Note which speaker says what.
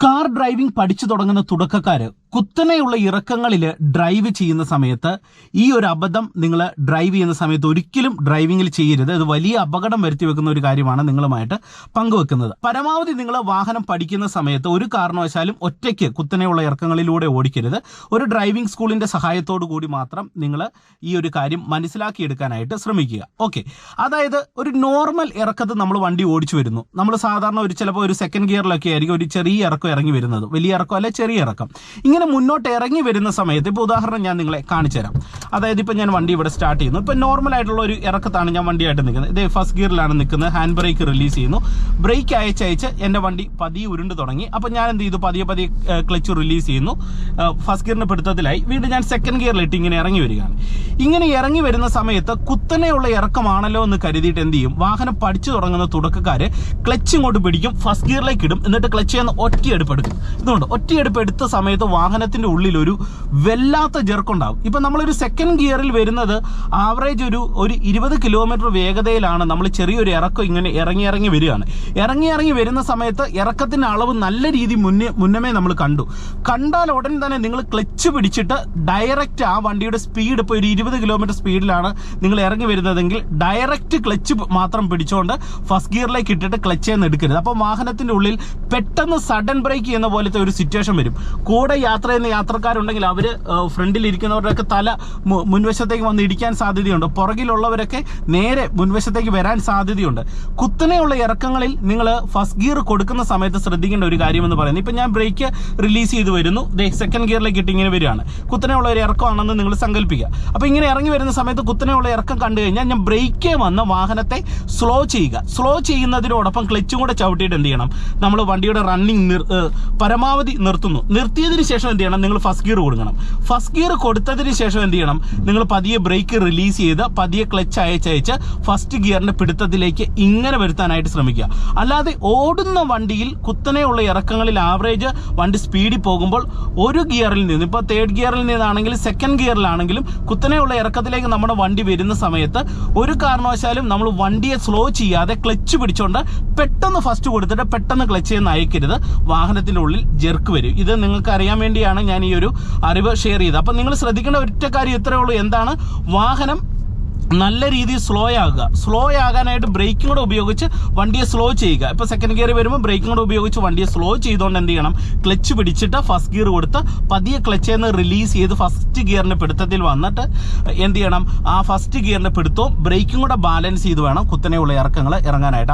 Speaker 1: Car driving പഠിച്ചു തുടങ്ങുന്ന തുടക്കക്കാര് കുത്തനെയുള്ള ഇറക്കങ്ങളിൽ ഡ്രൈവ് ചെയ്യുന്ന സമയത്ത് ഈ ഒരു അബദ്ധം നിങ്ങൾ ഡ്രൈവ് ചെയ്യുന്ന സമയത്ത് ഒരിക്കലും ഡ്രൈവിംഗിൽ ചെയ്യരുത്. അത് വലിയ അപകടം വരുത്തി വെക്കുന്ന ഒരു കാര്യമാണ് നിങ്ങളുമായിട്ട് പങ്കുവെക്കുന്നത്. പരമാവധി നിങ്ങൾ വാഹനം പഠിക്കുന്ന സമയത്ത് ഒരു കാരണവശാലും ഒറ്റയ്ക്ക് കുത്തനെയുള്ള ഇറക്കങ്ങളിലൂടെ ഓടിക്കരുത്. ഒരു ഡ്രൈവിംഗ് സ്കൂളിന്റെ സഹായത്തോടു കൂടി മാത്രം നിങ്ങൾ ഈ ഒരു കാര്യം മനസ്സിലാക്കിയെടുക്കാനായിട്ട് ശ്രമിക്കുക. ഓക്കെ. അതായത് ഒരു നോർമൽ ഇറക്കത്ത് നമ്മൾ വണ്ടി ഓടിച്ചു വരുന്നു. നമ്മൾ സാധാരണ ഒരു ചിലപ്പോൾ ഒരു സെക്കൻഡ് ഗിയറിലൊക്കെ ആയിരിക്കും ഒരു ചെറിയ ഇറക്കം ഇറങ്ങി വരുന്നത്. വലിയ ഇറക്കം അല്ലെ ചെറിയ ഇറക്കം. ഇങ്ങനെ മുന്നോട്ട് ഇറങ്ങി വരുന്ന സമയത്ത് ഇപ്പൊ ഉദാഹരണം ഞാൻ നിങ്ങളെ കാണിച്ചു തരാം അതായത് ഇപ്പോൾ ഞാൻ വണ്ടി ഇവിടെ സ്റ്റാർട്ട് ചെയ്യുന്നു. ഇപ്പോൾ നോർമൽ ആയിട്ടുള്ള ഒരു ഇറക്കത്താണ് ഞാൻ വണ്ടിയായിട്ട് നിൽക്കുന്നത്. ഇതേ ഫസ്റ്റ് ഗിയറിലാണ് നിൽക്കുന്നത്. ഹാൻഡ് ബ്രേക്ക് റിലീസ് ചെയ്യുന്നു. ബ്രേക്ക് അയച്ചയച്ച് എന്റെ വണ്ടി പതിയെ ഉരുണ്ട് തുടങ്ങി. അപ്പോൾ ഞാൻ എന്ത് ചെയ്തു? പതിയെ പതിയെ ക്ലച്ച് റിലീസ് ചെയ്യുന്നു. ഫസ്റ്റ് ഗിയറിന്റെ പിടുത്തത്തിലായി. വീണ്ടും ഞാൻ സെക്കൻഡ് ഗിയറിലിട്ട് ഇങ്ങനെ ഇറങ്ങി വരികയാണ്. ഇങ്ങനെ ഇറങ്ങി വരുന്ന സമയത്ത് കുത്തനെയുള്ള ഇറക്കമാണല്ലോ എന്ന് കരുതിയിട്ട് എന്ത് ചെയ്യും? വാഹനം പഠിച്ചു തുടങ്ങുന്ന തുടക്കക്കാര് ക്ലച്ച് ഇങ്ങോട്ട് പിടിക്കും. ഫസ്റ്റ് ഗിയറിലേക്ക് ഇടും. എന്നിട്ട് ക്ലച്ച് ചെയ്യുന്ന ഒറ്റയെടുപ്പ് എടുക്കും. ഇതുകൊണ്ട് ഒറ്റയെടുപ്പ് എടുത്ത സമയത്ത് വാഹനത്തിന്റെ ഉള്ളിൽ ഒരു വല്ലാത്ത ജെർക്കുണ്ടാവും ഇപ്പം നമ്മളൊരു സെക്കൻഡ് ഗിയറിൽ വരുന്നത് ആവറേജ് ഒരു ഒരു ഇരുപത് കിലോമീറ്റർ വേഗതയിലാണ് നമ്മൾ ചെറിയൊരു ഇറക്കം ഇങ്ങനെ ഇറങ്ങി ഇറങ്ങി വരികയാണ്. ഇറങ്ങി ഇറങ്ങി വരുന്ന സമയത്ത് ഇറക്കത്തിന്റെ അളവ് നല്ല രീതി മുന്നേ മുന്നമേ നമ്മൾ കണ്ടു. കണ്ടാൽ ഉടൻ തന്നെ നിങ്ങൾ ക്ലച്ച് പിടിച്ചിട്ട് ഡയറക്റ്റ് ആ വണ്ടിയുടെ സ്പീഡ് ഇപ്പോൾ ഒരു ഇരുപത് കിലോമീറ്റർ സ്പീഡിലാണ് നിങ്ങൾ ഇറങ്ങി വരുന്നതെങ്കിൽ ഡയറക്റ്റ് ക്ലച്ച് മാത്രം പിടിച്ചുകൊണ്ട് ഫസ്റ്റ് ഗിയറിലേക്ക് ഇട്ടിട്ട് ക്ലച്ച് ചെയ്യുന്ന എടുക്കരുത്. അപ്പോൾ വാഹനത്തിന്റെ ഉള്ളിൽ പെട്ടെന്ന് സഡൻ ബ്രേക്ക് ചെയ്യുന്ന പോലത്തെ ഒരു സിറ്റുവേഷൻ വരും. കൂടെ യാത്ര ചെയ്യുന്ന യാത്രക്കാരുണ്ടെങ്കിൽ അവർ ഫ്രണ്ടിൽ ഇരിക്കുന്നവരുടെയൊക്കെ തല മുൻവശത്തേക്ക് വന്ന് ഇടിക്കാൻ സാധ്യതയുണ്ട്. പുറകിലുള്ളവരൊക്കെ നേരെ മുൻവശത്തേക്ക് വരാൻ സാധ്യതയുണ്ട്. കുത്തനെയുള്ള ഇറക്കങ്ങളിൽ നിങ്ങൾ ഫസ്റ്റ് ഗിയർ കൊടുക്കുന്ന സമയത്ത് ശ്രദ്ധിക്കേണ്ട ഒരു കാര്യമെന്ന് പറയുന്നത്. ഇപ്പം ഞാൻ ബ്രേക്ക് റിലീസ് ചെയ്ത് വരുന്നു. സെക്കൻഡ് ഗിയറിലേക്ക് ഇട്ട് ഇങ്ങനെ വരികയാണ്. കുത്തനെയുള്ള ഒരു ഇറക്കമാണെന്ന് നിങ്ങൾ സങ്കല്പിക്കുക. അപ്പോൾ ഇങ്ങനെ ഇറങ്ങി വരുന്ന സമയത്ത് കുത്തനെയുള്ള ഇറക്കം കണ്ടു കഴിഞ്ഞാൽ ഞാൻ ബ്രേക്കേ വന്ന വാഹനത്തെ സ്ലോ ചെയ്യുക. സ്ലോ ചെയ്യുന്നതിനോടൊപ്പം ക്ലച്ചും കൂടെ ചവിട്ടിയിട്ട് എന്ത് ചെയ്യണം? നമ്മൾ വണ്ടിയുടെ റണ്ണിങ് പരമാവധി നിർത്തുന്നു. നിർത്തിയതിന് ശേഷം എന്ത് ചെയ്യണം? നിങ്ങൾ ഫസ്റ്റ് ഗിയർ കൊടുക്കണം. ഫസ്റ്റ് ഗിയർ കൊടുത്തതിന് ശേഷം എന്ത് ചെയ്യണം? നിങ്ങൾ പതിയെ ബ്രേക്ക് റിലീസ് ചെയ്ത് പതിയെ ക്ലച്ച് അയച്ചയച്ച് ഫസ്റ്റ് ഗിയറിന്റെ പിടുത്തത്തിലേക്ക് ഇങ്ങനെ വരുത്താനായിട്ട് ശ്രമിക്കുക. അല്ലാതെ ഓടുന്ന വണ്ടിയിൽ കുത്തനെയുള്ള ഇറക്കങ്ങളിൽ ആവറേജ് വണ്ടി സ്പീഡിൽ പോകുമ്പോൾ ഒരു ഗിയറിൽ നിന്ന് ഇപ്പോൾ തേർഡ് ഗിയറിൽ നിന്നാണെങ്കിൽ സെക്കൻഡ് ഗിയറിലാണെങ്കിലും കുത്തനെയുള്ള ഇറക്കത്തിലേക്ക് നമ്മുടെ വണ്ടി വരുന്ന സമയത്ത് ഒരു കാരണവശാലും നമ്മൾ വണ്ടിയെ സ്ലോ ചെയ്യാതെ ക്ലച്ച് പിടിച്ചുകൊണ്ട് പെട്ടെന്ന് ഫസ്റ്റ് കൊടുത്തിട്ട് പെട്ടെന്ന് ക്ലച്ച് ചെയ്യുന്ന അയക്കരുത്. വാഹനത്തിന്റെ ഉള്ളിൽ ജെർക്ക് വരും. ഇത് നിങ്ങൾക്ക് അറിയാൻ വേണ്ടിയാണ് ഞാൻ ഈ ഒരു അറിവ് ഷെയർ ചെയ്തത്. അപ്പം നിങ്ങൾ ശ്രദ്ധിക്കേണ്ട ഒറ്റ കാര്യം ഇത്രയേ ഉള്ളൂ എന്താണ്? വാഹനം നല്ല രീതിയിൽ സ്ലോ ആകുക. സ്ലോ ആകാനായിട്ട് ബ്രേക്കും കൂടെ ഉപയോഗിച്ച് വണ്ടിയെ സ്ലോ ചെയ്യുക. ഇപ്പോൾ സെക്കൻഡ് ഗിയർ വരുമ്പോൾ ബ്രേക്കും കൂടെ ഉപയോഗിച്ച് വണ്ടിയെ സ്ലോ ചെയ്തുകൊണ്ട് എന്ത് ചെയ്യണം? ക്ലച്ച് പിടിച്ചിട്ട് ഫസ്റ്റ് ഗിയർ കൊടുത്ത് പതിയെ ക്ലച്ചിൽ നിന്ന് റിലീസ് ചെയ്ത് ഫസ്റ്റ് ഗിയറിന്റെ പിടുത്തത്തിൽ വന്നിട്ട് എന്ത് ചെയ്യണം? ആ ഫസ്റ്റ് ഗിയറിന്റെ പിടുത്തവും ബ്രേക്കും കൂടെ ബാലൻസ് ചെയ്ത് വേണം കുത്തനെയുള്ള ഇറക്കങ്ങൾ ഇറങ്ങാനായിട്ട്.